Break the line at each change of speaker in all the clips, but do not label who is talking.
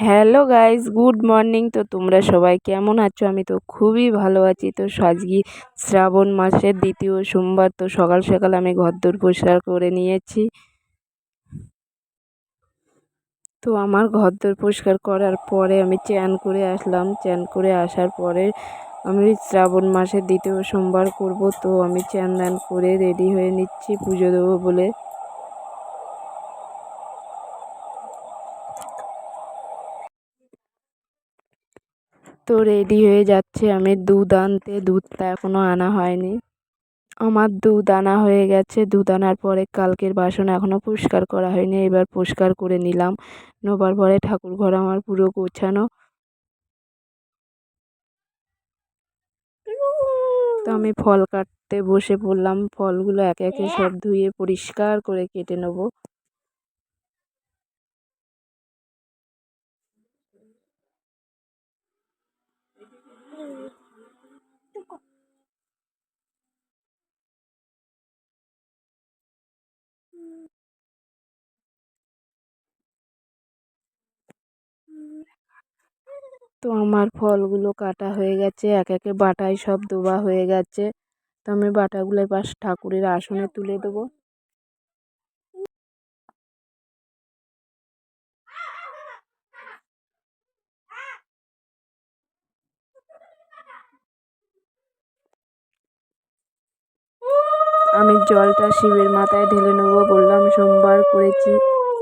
Hello guys good morning তো তোমরা সবাই কেমন আছো? আমি তো খুবই ভালো আছি। তো আজকে শ্রাবণ মাসের দ্বিতীয় সোমবার। তো সকাল সকাল আমি ঘরদোর পরিষ্কার করে নিয়েছি। তো আমার ঘরদোর পরিষ্কার করার পরে আমি চ্যান করে আসলাম। চ্যান করে আসার পরে আমি শ্রাবণ মাসের দ্বিতীয় সোমবার করব। তো আমি চ্যান দান করে রেডি হয়ে নিচ্ছি। পুজো দেবো বলে। তো রেডি হয়ে যাচ্ছে। আমি দুধ আনতে, দুধটা এখনও আনা হয়নি। আমার দুধ আনা হয়ে গেছে। দুধ আনার পরে কালকের বাসন এখনও পরিষ্কার করা হয়নি। এবার পরিষ্কার করে নিলাম। নেবার পরে ঠাকুর ঘর আমার পুরো গোছানো। তো আমি ফল কাটতে বসে পড়লাম। ফলগুলো একে একে সব ধুয়ে পরিষ্কার করে কেটে নেব। তো আমার ফলগুলো কাটা হয়ে গেছে, এক একে বাটায় সব দেওয়া হয়ে গেছে। তো আমি বাটাগুলো এবার ঠাকুরের আসনে তুলে দেবো। আমি জলটা শিবের মাথায় ঢেলে নেব, বললাম সোমবার করেছি।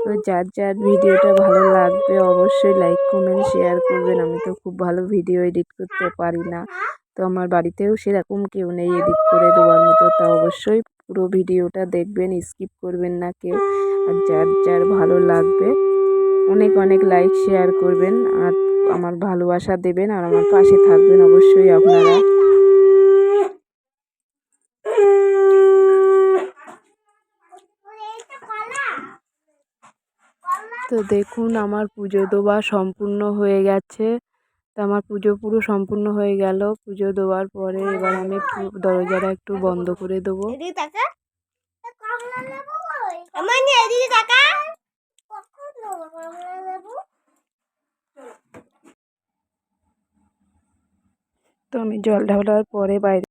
তো যার যার ভিডিওটা ভালো লাগবে অবশ্যই লাইক কমেন্ট শেয়ার করবেন। আমি তো খুব ভালো ভিডিও এডিট করতে পারি না। তো আমার বাড়িতেও সেরকম কেউ নেই এডিট করে দেওয়ার মতো। তা অবশ্যই পুরো ভিডিওটা দেখবেন স্কিপ করবেন না কেউ। আর যার যার ভালো লাগবে, অনেক অনেক লাইক শেয়ার করবেন। আর আমার ভালোবাসা দেবেন আর আমার পাশে থাকবেন অবশ্যই আপনারা। তো দেখুন আমার পুজো দেওয়া সম্পূর্ণ হয়ে গেছে। তো আমার পুজো পুরো সম্পূর্ণ হয়ে গেল। পুজো দেওয়ার পরে এবার আমি দরজাটা একটু বন্ধ করে দেবো। তো আমি জল ঢালার পরে বাইরে